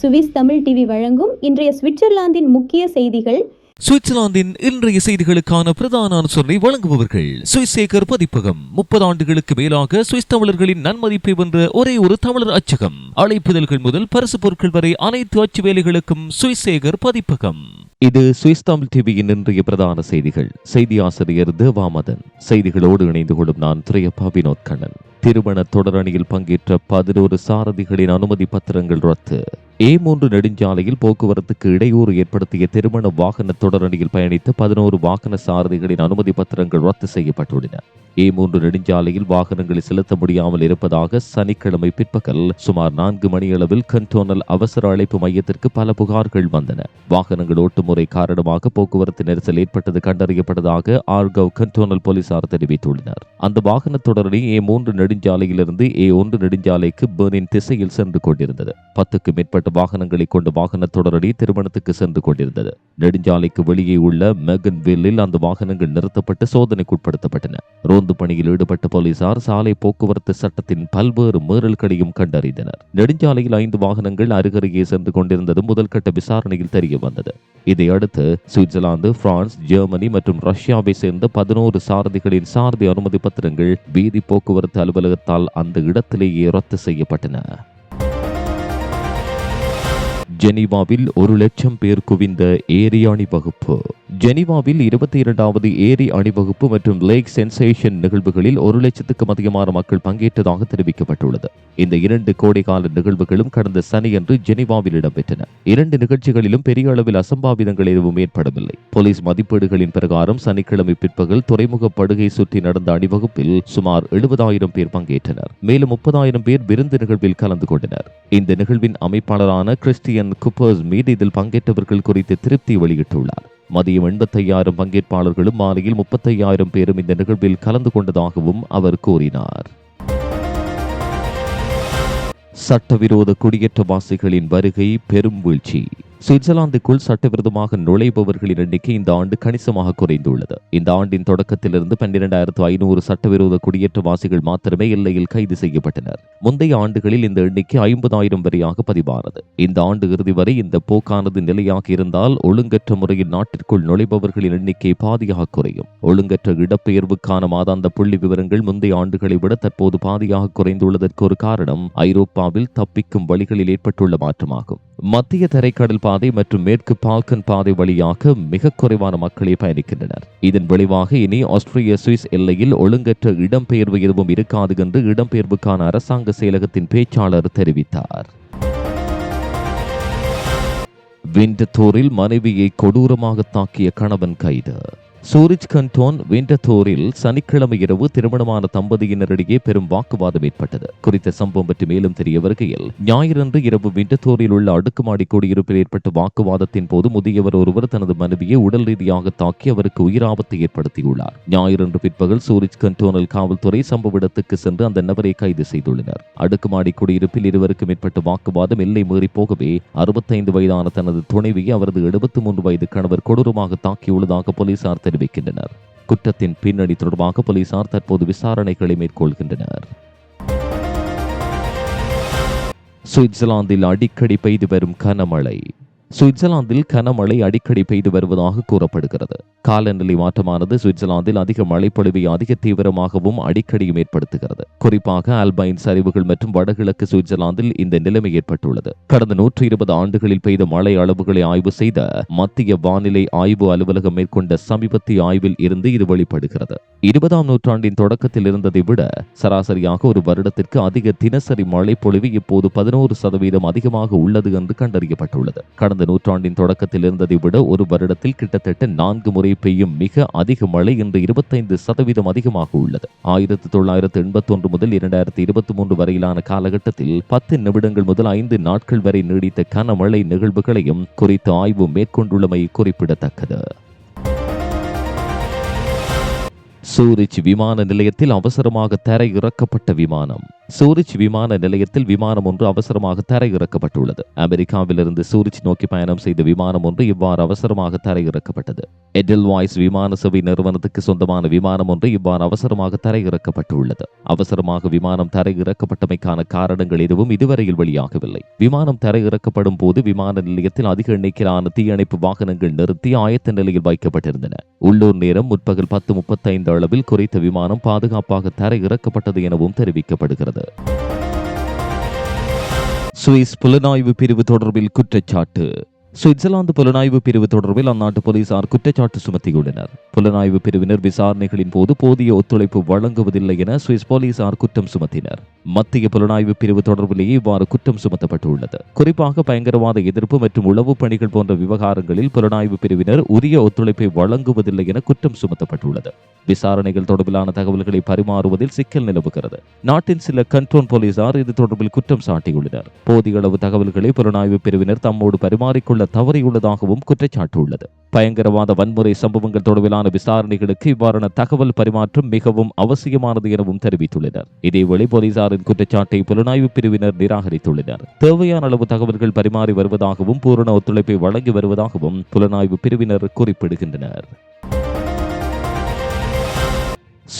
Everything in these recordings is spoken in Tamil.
சுவிஸ் தமிழ் டிவி வழங்கும் இன்றைய சுவிட்சர்லாந்தின் முக்கிய செய்திகள். சுவிட்சர்லாந்தின் இன்றைய செய்திகளுக்கான பிரதான அனுசரணை வழங்குபவர்கள். சுவிசேகர் பதிப்பகம் முப்பது ஆண்டுகளுக்கு மேலாக சுவிஸ் தமிழர்களின் நன்மதிப்பை வென்ற ஒரே ஒரு தமிழர் அச்சகம். அழைப்புதல்கள் முதல் பரிசு பொருட்கள் வரை அனைத்து அச்சு வேலைகளுக்கும் சுவிசேகர் பதிப்பகம். இது சுவிஸ் தமிழ் டிவியின் இன்றைய பிரதான செய்திகள். செய்தி ஆசிரியர் தேவாமதன். செய்திகளோடு இணைந்து கொள்ளும் நான் துரையப்பா வினோத் கண்ணன் திருமண தொடரணியில் பங்கேற்ற பதினோரு சாரதிகளின் அனுமதி பத்திரங்கள் ரத்து. ஏ மூன்று நெடுஞ்சாலையில் போக்குவரத்துக்கு இடையூறு ஏற்படுத்திய திருமண வாகன தொடரணியில் பயணித்த பதினோரு வாகன சாரதிகளின் அனுமதி பத்திரங்கள் ரத்து செய்யப்பட்டுள்ளன. ஏ மூன்று நெடுஞ்சாலையில் வாகனங்களை செலுத்த முடியாமல் இருப்பதாக சனிக்கிழமை பிற்பகல் சுமார் நான்கு மணியளவில் கண்டோனல் அவசர அழைப்பு மையத்திற்கு பல புகார்கள் வந்தன. வாகனங்கள் ஓட்டுமுறை காரணமாக போக்குவரத்து நெரிசல் ஏற்பட்டது கண்டறியப்பட்டதாக ஆர்கவ் கண்டோனல் போலீசார் தெரிவித்துள்ளனர். அந்த வாகன தொடரணி ஏ மூன்று நெடுஞ்சாலையிலிருந்து ஏ ஒன்று நெடுஞ்சாலைக்கு பெர்னின் திசையில் சென்று கொண்டிருந்தது. பத்துக்கு மேற்பட்ட வாகனங்களை கொண்ட வாகன தொடரணி திருமணத்துக்கு சென்று கொண்டிருந்தது. நெடுஞ்சாலைக்கு வெளியே உள்ள மெகன் வில்லில் அந்த வாகனங்கள் நிறுத்தப்பட்டு சோதனைக்குட்படுத்தப்பட்டன. ரோந்து பணியில் ஈடுபட்ட போலீசார் சாலை போக்குவரத்து சட்டத்தின் பல்வேறு மீறல்களையும் கண்டறிந்தனர். நெடுஞ்சாலையில் ஐந்து வாகனங்கள் அருகருகே சென்று கொண்டிருந்தது முதல்கட்ட விசாரணையில் தெரிய வந்தது. இதையடுத்து சுவிட்சர்லாந்து பிரான்ஸ் ஜெர்மனி மற்றும் ரஷ்யாவை சேர்ந்த பதினோரு சாரதிகளின் சாரதி அனுமதி பத்திரங்கள் வீதி போக்குவரத்து அலுவலகத்தால் அந்த இடத்திலேயே ரத்து செய்யப்பட்டன. ஜெனீவாவில் ஒரு லட்சம் பேர் குவிந்த ஏரி அணிவகுப்பு. ஜெனீவாவில் இருபத்தி இரண்டாவது ஏரி அணிவகுப்பு மற்றும் லேக் சென்சேஷன் நிகழ்வுகளில் ஒரு லட்சத்துக்கும் அதிகமான மக்கள் பங்கேற்றதாக தெரிவிக்கப்பட்டுள்ளது. இந்த இரண்டு கோடைகால நிகழ்வுகளும் கடந்த சனியன்று ஜெனீவாவில் இடம்பெற்றன. இரண்டு நிகழ்ச்சிகளிலும் பெரிய அளவில் அசம்பாவிதங்கள் எதுவும் ஏற்படவில்லை. போலீஸ் மதிப்பீடுகளின் பிரகாரம் சனிக்கிழமை பிற்பகல் துறைமுக படுகை சுற்றி நடந்த அணிவகுப்பில் சுமார் எழுபதாயிரம் பேர் பங்கேற்றனர். மேலும் முப்பதாயிரம் பேர் விருந்து நிகழ்வில் கலந்து கொண்டனர். இந்த நிகழ்வின் அமைப்பாளரான கிறிஸ்டியன் குப்பர்ஸ் மீது இதில் பங்கேற்றவர்கள் குறித்து திருப்தி வெளியிட்டுள்ளார். மதியம் எண்பத்தையாயிரம் பங்கேற்பாளர்களும் மாலையில் முப்பத்தையாயிரம் பேரும் இந்த நிகழ்வில் கலந்து கொண்டதாகவும் அவர் கூறினார். சட்டவிரோத குடியேற்றவாசிகளின் வருகை பெரும் வீழ்ச்சி. சுவிட்சர்லாந்துக்குள் சட்டவிரோதமாக நுழைபவர்களின் எண்ணிக்கை இந்த ஆண்டு கணிசமாக குறைந்துள்ளது. இந்த ஆண்டின் தொடக்கத்திலிருந்து பன்னிரண்டாயிரத்து ஐநூறு சட்டவிரோத குடியேற்றவாசிகள் மாத்திரமே எல்லையில் கைது செய்யப்பட்டனர். முந்தைய ஆண்டுகளில் இந்த எண்ணிக்கை ஐம்பதாயிரம் வரையாக பதிவானது. இந்த ஆண்டு இறுதி வரை இந்த போக்கானது நிலையாக இருந்தால் ஒழுங்கற்ற முறையில் நாட்டிற்குள் நுழைபவர்களின் எண்ணிக்கை பாதியாக குறையும். ஒழுங்கற்ற இடப்பெயர்வுக்கான மாதாந்த புள்ளி விவரங்கள் முந்தைய ஆண்டுகளை விட தற்போது பாதியாக குறைந்துள்ளதற்கு ஒரு காரணம் ஐரோப்பாவில் தப்பிக்கும் வழிகளில் ஏற்பட்டுள்ள மாற்றமாகும். மத்திய தரைக்கடல் பாதை மற்றும் மேற்கு பால்கன் பாதை வழியாக மிக குறைவான மக்களே பயணிக்கின்றனர். இதன் விளைவாக இனி ஆஸ்திரேலிய சுவிஸ் எல்லையில் ஒழுங்கற்ற இடம்பெயர்வு எதுவும் இருக்காது என்று இடம்பெயர்வுக்கான அரசாங்க செயலகத்தின் பேச்சாளர் தெரிவித்தார். விண்டத்தோரில் மனைவியை கொடூரமாக தாக்கிய கணவன் கைது. சூரிஜ் கண்டோன் விண்டத்தோரில் சனிக்கிழமை இரவு திருமணமான தம்பதியினரிடையே பெரும் வாக்குவாதம் ஏற்பட்டது. குறித்த சம்பவம் பற்றி மேலும் தெரிய வருகையில் ஞாயிறன்று இரவு விண்டத்தோரில் உள்ள அடுக்குமாடி குடியிருப்பில் ஏற்பட்ட வாக்குவாதத்தின் போது முதியவர் ஒருவர் தனது மனைவியை உடல் ரீதியாக தாக்கி அவருக்கு உயிராபத்தை ஏற்படுத்தியுள்ளார். ஞாயிறன்று பிற்பகல் சூரிஜ் கண்டோனல் காவல்துறை சம்பவ இடத்துக்கு சென்று அந்த நபரை கைது செய்துள்ளனர். அடுக்குமாடி குடியிருப்பில் இருவருக்கும் மேற்பட்ட வாக்குவாதம் எல்லை மீறி போகவே அறுபத்தைந்து வயதான தனது துணைவியை அவரது எழுபத்தி மூன்று வயது கணவர் கொடூரமாக தாக்கியுள்ளதாக போலீசார் தெரிவிக்கின்றனர். குற்றத்தின் பின்னணி தொடர்பாக போலீசார் தற்போது விசாரணைகளை மேற்கொள்கின்றனர். சுவிட்சர்லாந்தில் அடிக்கடி பெய்து வரும் கனமழை. சுவிட்சர்லாந்தில் கனமழை அடிக்கடி பெய்து வருவதாக கூறப்படுகிறது. காலநிலை மாற்றமானது சுவிட்சர்லாந்தில் அதிக மழைப்பொழிவை அதிக தீவிரமாகவும் அடிக்கடியும் ஏற்படுத்துகிறது. குறிப்பாக ஆல்பைன் சரிவுகள் மற்றும் வடகிழக்கு சுவிட்சர்லாந்தில் இந்த நிலைமை ஏற்பட்டுள்ளது. கடந்த நூற்றி இருபது ஆண்டுகளில் பெய்த மழை அளவுகளை ஆய்வு செய்த மத்திய வானிலை ஆய்வு அலுவலகம் மேற்கொண்ட சமீபத்திய ஆய்வில் இருந்து இது வெளிப்படுகிறது. இருபதாம் நூற்றாண்டின் தொடக்கத்தில் இருந்ததை விட சராசரியாக ஒரு வருடத்திற்கு அதிக தினசரி மழை பொழிவு இப்போது பதினோரு சதவீதம் அதிகமாக உள்ளது என்று கண்டறியப்பட்டுள்ளது. கடந்த நூற்றாண்டின் தொடக்கத்தில் இருந்ததை விட ஒரு வருடத்தில் கிட்டத்தட்ட நான்கு முறை பெய்யும் மிக அதிக மழை இன்று இருபத்தைந்து சதவீதம் அதிகமாக உள்ளது. ஆயிரத்தி தொள்ளாயிரத்து எண்பத்தி ஒன்று முதல் இரண்டாயிரத்தி இருபத்தி மூன்று வரையிலான காலகட்டத்தில் பத்து நிமிடங்கள் முதல் ஐந்து நாட்கள் வரை நீடித்த கனமழை நிகழ்வுகளையும் குறித்த ஆய்வு மேற்கொண்டுள்ளமை குறிப்பிடத்தக்கது. சூரிச் விமான நிலையத்தில் அவசரமாக தரை இறக்கப்பட்ட விமானம். சூரிச் விமான நிலையத்தில் விமானம் ஒன்று அவசரமாக தரையிறக்கப்பட்டுள்ளது. அமெரிக்காவிலிருந்து சூரிச் நோக்கி பயணம் செய்த விமானம் ஒன்று இவ்வாறு அவசரமாக தரையிறக்கப்பட்டது. எடெல் வாய்ஸ் விமான சேவை நிறுவனத்துக்கு சொந்தமான விமானம் ஒன்று இவ்வாறு அவசரமாக தரையிறக்கப்பட்டுள்ளது. அவசரமாக விமானம் தரையிறக்கப்பட்டமைக்கான காரணங்கள் எதுவும் இதுவரையில் வெளியாகவில்லை. விமானம் தரையிறக்கப்படும் போது விமான நிலையத்தில் அதிக எண்ணிக்கையிலான தீயணைப்பு வாகனங்கள் நிறுத்தி ஆயத்த நிலையில் வைக்கப்பட்டிருந்தன. உள்ளூர் நேரம் முற்பகல் பத்து முப்பத்தைந்து அளவில் குறித்த விமானம் பாதுகாப்பாக தரையிறக்கப்பட்டது எனவும் தெரிவிக்கப்படுகிறது. சுவிஸ் புலனாய்வு பிரிவு தொடர்பில் குற்றச்சாட்டு. சுவிட்சர்லாந்து புலனாய்வு பிரிவு தொடர்பில் அந்நாட்டு போலீசார் குற்றச்சாட்டு சுமத்தியுள்ளனர். புலனாய்வு பிரிவினர் விசாரணைகளின் போது போதிய ஒத்துழைப்பு வழங்குவதில்லை என சுவிஸ் போலீசார் குற்றம் சுமத்தினர். மத்திய புலனாய்வு பிரிவு தொடர்பிலேயே இவ்வாறு குற்றம் சுமத்தப்பட்டுள்ளது. குறிப்பாக பயங்கரவாத எதிர்ப்பு மற்றும் உளவு பணிகள் போன்ற விவகாரங்களில் புலனாய்வு பிரிவினர் உரிய ஒத்துழைப்பை வழங்குவதில்லை என குற்றம் சுமத்தப்பட்டுள்ளது. விசாரணைகள் தொடர்பிலான தகவல்களை பரிமாறுவதில் சிக்கல் நிலவுகிறது. நாட்டின் சில கண்ட்ரோல் போலீசார் இது தொடர்பில் குற்றம் சாட்டியுள்ளனர். போதிய அளவு தகவல்களை புலனாய்வு பிரிவினர் தம்மோடு பரிமாறிக்கொள்ள தவறியுள்ளதாகவும் குற்றச்சாட்டு உள்ளது பயங்கரவாத வன்முறை சம்பவங்கள் தொடர்பிலான விசாரணைகளுக்கு இவ்வாறான தகவல் பரிமாற்றம் மிகவும் அவசியமானது எனவும் தெரிவித்துள்ளனர். இதேவேளை போலீசாரின் குற்றச்சாட்டை புலனாய்வு பிரிவினர் நிராகரித்துள்ளனர். தேவையான அளவு தகவல்கள் பரிமாறி வருவதாகவும் பூரண ஒத்துழைப்பை வழங்கி வருவதாகவும் புலனாய்வு பிரிவினர் குறிப்பிடுகின்றனர்.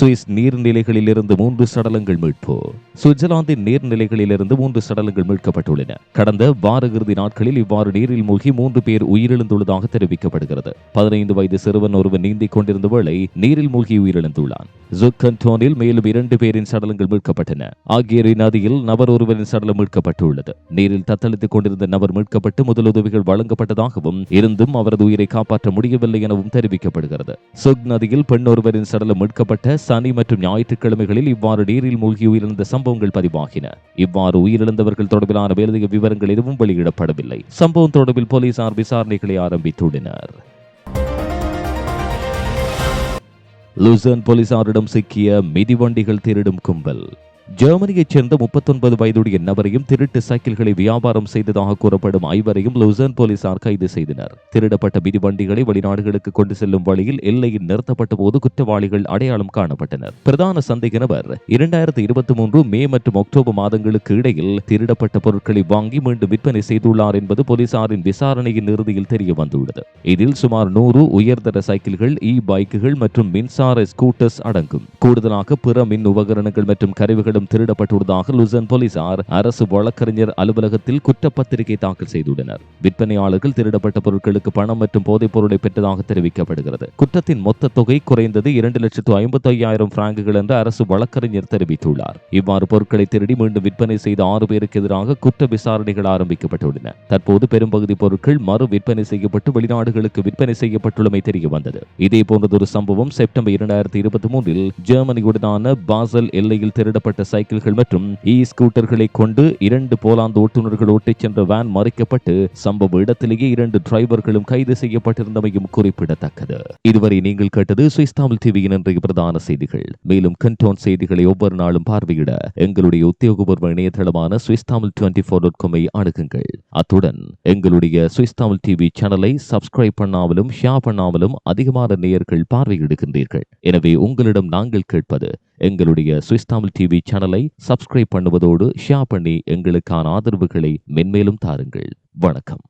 சுவிஸ் நீர்நிலைகளிலிருந்து மூன்று சடலங்கள் மீட்பு. சுவிட்சர்லாந்தின் நீர்நிலைகளிலிருந்து மூன்று சடலங்கள் மீட்கப்பட்டுள்ளன. கடந்த வார இறுதி நாட்களில் இவ்வாறு நீரில் மூழ்கி மூன்று பேர் உயிரிழந்துள்ளதாக தெரிவிக்கப்படுகிறது. பதினைந்து வயது சிறுவன் ஒருவன் நீந்திக் கொண்டிருந்த வேளை நீரில் மூழ்கி உயிரிழந்துள்ளான். ஜுக்கன்டோனில் மேலும் இரண்டு பேரின் சடலங்கள் மீட்கப்பட்டன. ஆகியரி நதியில் நபர் ஒருவரின் சடலம் மீட்கப்பட்டுள்ளது. நீரில் தத்தளித்துக் கொண்டிருந்த நபர் மீட்கப்பட்டு முதலுதவிகள் வழங்கப்பட்டதாகவும் இருந்தும் அவரது உயிரை காப்பாற்ற முடியவில்லை எனவும் தெரிவிக்கப்படுகிறது. சுக் நதியில் பெண் ஒருவரின் சடலம் மீட்கப்பட்ட சனி மற்றும் ஞாயிற்றுக்கிழமைகளில் இவ்வாறு நீரில் மூழ்கி உயிரிழந்த சம்பவங்கள் பதிவாகின. இவ்வாறு உயிரிழந்தவர்கள் தொடர்பிலான மேலதிக விவரங்கள் எதுவும் வெளியிடப்படவில்லை. சம்பவம் தொடர்பில் போலீசார் விசாரணைகளை ஆரம்பித்துள்ளனர். லூசன் போலீசாரிடம் சிக்கிய மிதிவண்டிகள் திருடும் கும்பல். ஜெர்மனியைச் சேர்ந்த முப்பத்தொன்பது வயதுடைய நபரையும் திருட்டு சைக்கிள்களை வியாபாரம் செய்ததாக கூறப்படும் ஐவரையும் லூசன் போலீசார் கைது செய்தனர். திருடப்பட்ட மிதிவண்டிகளை வெளிநாடுகளுக்கு கொண்டு செல்லும் வழியில் எல்லையில் நிறுத்தப்பட்ட போது குற்றவாளிகள் அடையாளம் காணப்பட்டனர். பிரதான சந்தேக நபர் இரண்டாயிரத்தி இருபத்தி மூன்று மே மற்றும் அக்டோபர் மாதங்களுக்கு இடையில் திருடப்பட்ட பொருட்களை வாங்கி மீண்டும் விற்பனை செய்துள்ளார் என்பது போலீசாரின் விசாரணையின் இறுதியில் தெரிய வந்துள்ளது இதில் சுமார் நூறு உயர்தர சைக்கிள்கள் இ பைக்குகள் மற்றும் மின்சார ஸ்கூட்டர்ஸ் அடங்கும். கூடுதலாக பிற மின் உபகரணங்கள் மற்றும் கருவிகள் கருவிகளும் திருடப்பட்டுள்ளதாக லுசன் போலீசார் அரசு வழக்கறிஞர் அலுவலகத்தில் குற்றப்பத்திரிகை தாக்கல் செய்துள்ளனர். விற்பனையாளர்கள் திருடப்பட்ட பொருட்களுக்கு பணம் மற்றும் போதைப் பொருளை பெற்றதாக தெரிவிக்கப்படுகிறது. குற்றத்தின் மொத்த தொகை குறைந்தது இரண்டு லட்சத்து ஐம்பத்தி ஐயாயிரம் பிராங்குகள் என்று அரசு வழக்கறிஞர் தெரிவித்துள்ளார். இவ்வாறு பொருட்களை திருடி மீண்டும் விற்பனை செய்த ஆறு பேருக்கு எதிராக குற்ற விசாரணைகள் ஆரம்பிக்கப்பட்டுள்ளன. தற்போது பெரும்பகுதி பொருட்கள் மறு விற்பனை செய்யப்பட்டு வெளிநாடுகளுக்கு விற்பனை செய்யப்பட்டுள்ளமை தெரிய வந்தது இதே போன்றதொரு சம்பவம் செப்டம்பர் இரண்டாயிரத்தி இருபத்தி மூன்றில் ஜெர்மனியுடனான பாசல் எல்லையில் திருடப்பட்ட சைக்கிள்கள் மற்றும் e இ ஸ்கூட்டர்களை கொண்டு இரண்டு போலாந்து ஓட்டுநர்கள் ஓட்டிச் சென்ற வேன் மறைக்கப்பட்டு சம்பவ இடத்திலேயே இரண்டு டிரைவர்களும் கைது செய்யப்பட்டிருந்தமையும் குறிப்பிடத்தக்கது. இதுவரை நீங்கள் கேட்டது சுவிஸ் தமிழ் டிவியின் இன்றைய பிரதான செய்திகள். மேலும் கண்டோன் செய்திகளை ஒவ்வொரு நாளும் பார்வையிட எங்களுடைய உத்தியோகபூர்வ இணையதளமான Swiss Tamil twenty four dot காமை அணுகுங்கள். அத்துடன் எங்களுடைய சுவிஸ் தமிழ் டிவி சேனலை சப்ஸ்கிரைப் பண்ணாமலும் ஷேர் பண்ணாமலும் அதிகமான நேயர்கள் பார்வையிடுகின்றீர்கள். எனவே உங்களிடம் நாங்கள் கேட்பது எங்களுடைய சுவிஸ் தமிழ் டிவி சேனலை சப்ஸ்கிரைப் பண்ணுவதோடு ஷேர் பண்ணி எங்களுக்கான ஆதரவுகளை மென்மேலும் தாருங்கள். வணக்கம்.